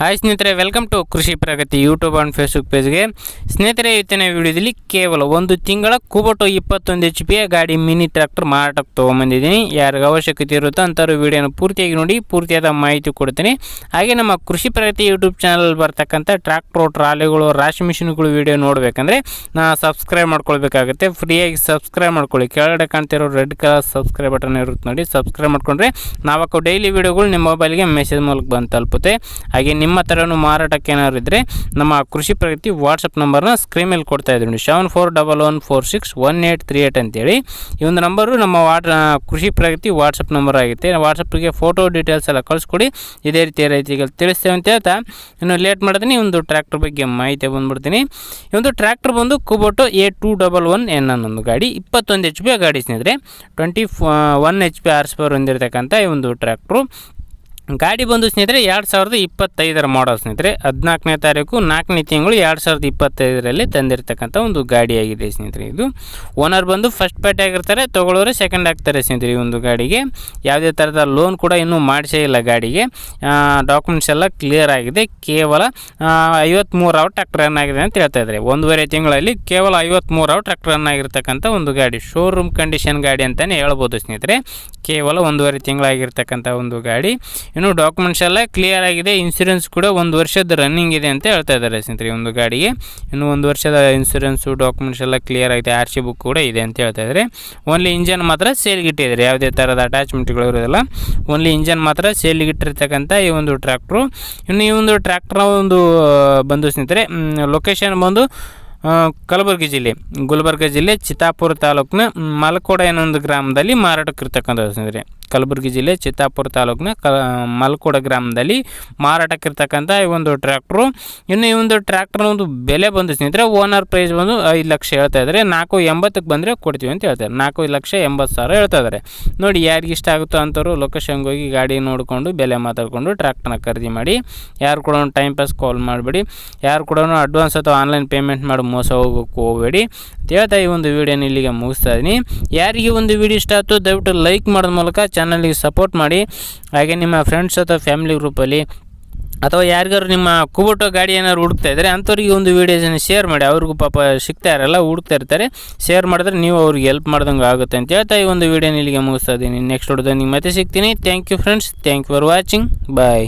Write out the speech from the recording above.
Hi ಸ್ನೇಹಿತರೆ welcome to Krishi Pragati YouTube and Facebook ಪೇಜ್ಗೆ ಸ್ನೇಹಿತರೆ, ಇವತ್ತಿನ ವಿಡಿಯೋದಲ್ಲಿ ಕೇವಲ ಒಂದು ತಿಂಗಳ ಕುಬಟೋ ಇಪ್ಪತ್ತೊಂದು ಎಚ್ ಪಿಯ ಗಾಡಿ ಮಿನಿ ಟ್ರ್ಯಾಕ್ಟರ್ ಮಾರಾಟಕ್ಕೆ ತೊಗೊಂಬಂದಿದ್ದೀನಿ. ಯಾರಿಗೆ ಅವಶ್ಯಕತೆ ಇರುತ್ತೋ ಅಂಥವ್ರು ವಿಡಿಯೋನ ಪೂರ್ತಿಯಾಗಿ ನೋಡಿ, ಪೂರ್ತಿಯಾದ ಮಾಹಿತಿ ಕೊಡ್ತೀನಿ. ಹಾಗೆ ನಮ್ಮ ಕೃಷಿ ಪ್ರಗತಿ ಯೂಟ್ಯೂಬ್ ಚಾನಲ್ ಬರ್ತಕ್ಕಂಥ ಟ್ರ್ಯಾಕ್ಟ್ರು ಟ್ರಾಲಿಗಳು, ರಾಶಿ ಮಿಷಿನ್ಗಳು ವಿಡಿಯೋ ನೋಡಬೇಕಂದ್ರೆ, ನಾ ಸಬ್ಸ್ಕ್ರೈಬ್ ಮಾಡ್ಕೊಳ್ಬೇಕಾಗುತ್ತೆ. ಫ್ರೀಯಾಗಿ ಸಬ್ಸ್ಕ್ರೈಬ್ ಮಾಡ್ಕೊಳ್ಳಿ. ಕೆಳಗಡೆ ಕಾಣ್ತಿರೋ ರೆಡ್ ಕಲರ್ ಸಬ್ಸ್ಕ್ರೈಬ್ ಬಟನ್ ಇರುತ್ತೆ ನೋಡಿ ಸಬ್ಸ್ಕ್ರೈಬ್ ಮಾಡ್ಕೊಂಡ್ರೆ ನಾವಕ್ಕೂ ಡೈಲಿ ವಿಡಿಯೋಗಳು ನಿಮ್ಮ ಮೊಬೈಲ್ಗೆ ಮೆಸೇಜ್ ಮೂಲಕ ಬಂದು ತಲುಪುತ್ತೆ. ಹಾಗೆ ನಿಮ್ಮ ಹತ್ರನೂ ಮಾರಾಟಕ್ಕೆ ಏನಾದ್ರು ಇದ್ದರೆ ನಮ್ಮ ಕೃಷಿ ಪ್ರಗತಿ ವಾಟ್ಸಪ್ ನಂಬರ್ನ ಸ್ಕ್ರೀನ್ ಮೇಲೆ ಕೊಡ್ತಾ ಇದ್ದೀವಿ seven four double one four six one eight three eight ಅಂತೇಳಿ. ಈ ಒಂದು ನಂಬರು ನಮ್ಮ ವಾಟ್ ಕೃಷಿ ಪ್ರಗತಿ ವಾಟ್ಸಪ್ ನಂಬರ್ ಆಗುತ್ತೆ. ವಾಟ್ಸಪ್ಗೆ ಫೋಟೋ ಡೀಟೇಲ್ಸ್ ಎಲ್ಲ ಕಳಿಸ್ಕೊಡಿ. ಇದೇ ರೀತಿ ರೈತರಿಗೆ ತಿಳಿಸ್ತೇವೆ ಅಂತ ಹೇಳ್ತಾ. ಇನ್ನು ಲೇಟ್ ಮಾಡಿದ್ರೆ ಈ ಒಂದು ಟ್ರ್ಯಾಕ್ಟರ್ ಬಗ್ಗೆ ಮಾಹಿತಿ ಬಂದುಬಿಡ್ತೀನಿ. ಈ ಒಂದು ಟ್ರ್ಯಾಕ್ಟರ್ ಬಂದು Kubota A two double one N ಅನ್ನೊಂದು ಗಾಡಿ, ಇಪ್ಪತ್ತೊಂದು ಎಚ್ ಪಿ ಗಾಡಿ ಸ್ನೇಹಿತರೆ. Twenty one H P horse power ಹೊಂದಿರತಕ್ಕಂಥ ಈ ಒಂದು ಟ್ರ್ಯಾಕ್ಟ್ರು ಗಾಡಿ ಬಂದು ಸ್ನೇಹಿತರೆ, ಎರಡು ಸಾವಿರದ ಇಪ್ಪತ್ತೈದರ ಮಾಡಲ್ ಸ್ನೇಹಿತರೆ. ಹದಿನಾಲ್ಕನೇ ತಾರೀಕು, ನಾಲ್ಕನೇ ತಿಂಗಳು ಎರಡು ಸಾವಿರದ ಇಪ್ಪತ್ತೈದರಲ್ಲಿ ತಂದಿರತಕ್ಕಂಥ ಒಂದು ಗಾಡಿಯಾಗಿದೆ ಸ್ನೇಹಿತರೆ ಇದು. ಓನರ್ ಬಂದು ಫಸ್ಟ್ ಪೇಟೆ ಆಗಿರ್ತಾರೆ, ತೊಗೊಳ್ಳೋರೆ ಸೆಕೆಂಡ್ ಆಗ್ತಾರೆ ಸ್ನೇಹಿತರೆ ಈ ಒಂದು ಗಾಡಿಗೆ. ಯಾವುದೇ ಥರದ ಲೋನ್ ಕೂಡ ಇನ್ನೂ ಮಾಡಿಸೇ ಇಲ್ಲ ಗಾಡಿಗೆ. ಡಾಕ್ಯುಮೆಂಟ್ಸ್ ಎಲ್ಲ ಕ್ಲಿಯರ್ ಆಗಿದೆ. ಕೇವಲ ಐವತ್ತ್ಮೂರು ಅವರ್ ಟ್ರ್ಯಾಕ್ಟರ್ ರನ್ ಆಗಿದೆ ಅಂತ ಹೇಳ್ತಾ ಇದ್ದಾರೆ. ಒಂದೂವರೆ ತಿಂಗಳಲ್ಲಿ ಕೇವಲ ಐವತ್ತ್ಮೂರು ಅವರ್ ಟ್ರ್ಯಾಕ್ಟರ್ ರನ್ ಆಗಿರ್ತಕ್ಕಂಥ ಒಂದು ಗಾಡಿ. ಶೋರೂಮ್ ಕಂಡೀಷನ್ ಗಾಡಿ ಅಂತಲೇ ಹೇಳ್ಬೋದು ಸ್ನೇಹಿತರೆ. ಕೇವಲ ಒಂದೂವರೆ ತಿಂಗಳಾಗಿರ್ತಕ್ಕಂಥ ಒಂದು ಗಾಡಿ. ಇನ್ನು ಡಾಕ್ಯುಮೆಂಟ್ಸ್ ಎಲ್ಲ ಕ್ಲಿಯರ್ ಆಗಿದೆ. ಇನ್ಸೂರೆನ್ಸ್ ಕೂಡ ಒಂದು ವರ್ಷದ ರನ್ನಿಂಗ್ ಇದೆ ಅಂತ ಹೇಳ್ತಾ ಇದ್ದಾರೆ ಸ್ನೇಹಿತರೆ ಒಂದು ಗಾಡಿಗೆ. ಇನ್ನು ಒಂದು ವರ್ಷದ ಇನ್ಸೂರೆನ್ಸು ಡಾಕ್ಯುಮೆಂಟ್ಸ್ ಎಲ್ಲ ಕ್ಲಿಯರ್ ಆಗಿದೆ. ಆರ್ ಸಿ ಬುಕ್ ಕೂಡ ಇದೆ ಅಂತ ಹೇಳ್ತಾ ಇದ್ದಾರೆ. ಓನ್ಲಿ ಇಂಜನ್ ಮಾತ್ರ ಸೇಲ್ಗೆ ಇಟ್ಟಿದ್ದಾರೆ ಯಾವುದೇ ಥರದ ಅಟ್ಯಾಚ್ಮೆಂಟ್ಗಳು ಇರೋದಿಲ್ಲ. ಓನ್ಲಿ ಇಂಜನ್ ಮಾತ್ರ ಸೇಲ್ಗೆ ಇಟ್ಟಿರ್ತಕ್ಕಂಥ ಈ ಒಂದು ಟ್ರ್ಯಾಕ್ಟ್ರು ಇನ್ನು ಈ ಒಂದು ಟ್ರ್ಯಾಕ್ಟ್ರ ಒಂದು ಬಂದು ಸ್ನೇಹಿತರೆ ಲೊಕೇಶನ್ ಬಂದು ಕಲಬುರಗಿ ಜಿಲ್ಲೆ. ಗುಲ್ಬರ್ಗ ಜಿಲ್ಲೆ ಚಿತ್ತಾಪುರ ತಾಲೂಕಿನ ಮಲಕೋಡ ಏನೊಂದು ಗ್ರಾಮದಲ್ಲಿ ಮಾರಾಟಕ್ಕಿರ್ತಕ್ಕಂಥದ್ದು ಸ್ನೇಹಿತರೆ. ಕಲಬುರಗಿ ಜಿಲ್ಲೆ ಚಿತ್ತಾಪುರ ತಾಲೂಕಿನ ಕ ಮಲ್ಕೋಡ ಗ್ರಾಮದಲ್ಲಿ ಮಾರಾಟಕ್ಕಿರ್ತಕ್ಕಂಥ ಈ ಒಂದು ಟ್ರ್ಯಾಕ್ಟ್ರು. ಇನ್ನು ಈ ಒಂದು ಟ್ರ್ಯಾಕ್ಟರ್ ಒಂದು ಬೆಲೆ ಬಂದು ಸ್ನೇಹಿತರೆ ಓನರ್ ಪ್ರೈಸ್ ಬಂದು ಐದು ಲಕ್ಷ ಹೇಳ್ತಾ ಇದ್ದಾರೆ ನಾಲ್ಕು ಎಂಬತ್ತಕ್ಕೆ ಬಂದರೆ ಕೊಡ್ತೀವಿ ಅಂತ ಹೇಳ್ತಾರೆ ನಾಲ್ಕು ಲಕ್ಷ ಎಂಬತ್ತು ಸಾವಿರ ಹೇಳ್ತಾ ಇದ್ದಾರೆ ನೋಡಿ ಯಾರಿಗೆ ಇಷ್ಟ ಆಗುತ್ತೋ ಅಂಥವ್ರು ಲೊಕೇಶನ್ಗೆ ಹೋಗಿ ಗಾಡಿ ನೋಡಿಕೊಂಡು ಬೆಲೆ ಮಾತಾಡಿಕೊಂಡು ಟ್ರ್ಯಾಕ್ಟರ್ನ ಖರೀದಿ ಮಾಡಿ. ಯಾರು ಕೂಡ ಟೈಮ್ ಪಾಸ್ ಕಾಲ್ ಮಾಡಿಬಿಡಿ. ಯಾರು ಕೂಡ ಅಡ್ವಾನ್ಸ್ ಅಥವಾ ಆನ್ಲೈನ್ ಪೇಮೆಂಟ್ ಮಾಡಿ ಮೋಸ ಹೋಗೋಕ್ಕೆ ಹೋಗಬೇಡಿ ಅಂತ ಹೇಳ್ತಾ ಈ ಒಂದು ವೀಡಿಯೋನ ಇಲ್ಲಿಗೆ ಮುಗಿಸ್ತಾ ಇದ್ದೀನಿ ಯಾರಿಗೆ ಒಂದು ವೀಡಿಯೋ ಇಷ್ಟ ಆಯ್ತು ದಯವಿಟ್ಟು ಲೈಕ್ ಮಾಡೋದ ಮೂಲಕ ಚಾನಲ್ಗೆ ಸಪೋರ್ಟ್ ಮಾಡಿ, ಹಾಗೆ ನಿಮ್ಮ ಫ್ರೆಂಡ್ಸ್ ಅಥವಾ ಫ್ಯಾಮಿಲಿ ಗ್ರೂಪಲ್ಲಿ ಅಥವಾ ಯಾರಿಗಾರು ನಿಮ್ಮ ಕುಬೋಟೋ ಗಾಡಿ ಏನಾದ್ರು ಹುಡುಕ್ತಾ ಇದ್ದರೆ ಅಂಥವ್ರಿಗೆ ಒಂದು ವೀಡಿಯೋಸನ್ನು ಶೇರ್ ಮಾಡಿ. ಅವ್ರಿಗೂ ಪಾಪ ಸಿಗ್ತಾ ಇರಲ್ಲ, ಹುಡುಕ್ತಾ ಇರ್ತಾರೆ. ಶೇರ್ ಮಾಡಿದ್ರೆ ನೀವು ಅವ್ರಿಗೆ ಹೆಲ್ಪ್ ಮಾಡ್ದಂಗೆ ಆಗುತ್ತೆ ಅಂತ ಹೇಳ್ತಾ ಈ ಒಂದು ವೀಡಿಯೋನ ಇಲ್ಲಿಗೆ ಮುಗಿಸ್ತಾ ಇದ್ದೀನಿ. ನೆಕ್ಸ್ಟ್ ಹೊಡೆದ ನಿಮ್ಗೆ ಮತ್ತೆ ಸಿಗ್ತೀನಿ. Thank you friends thank you for watching bye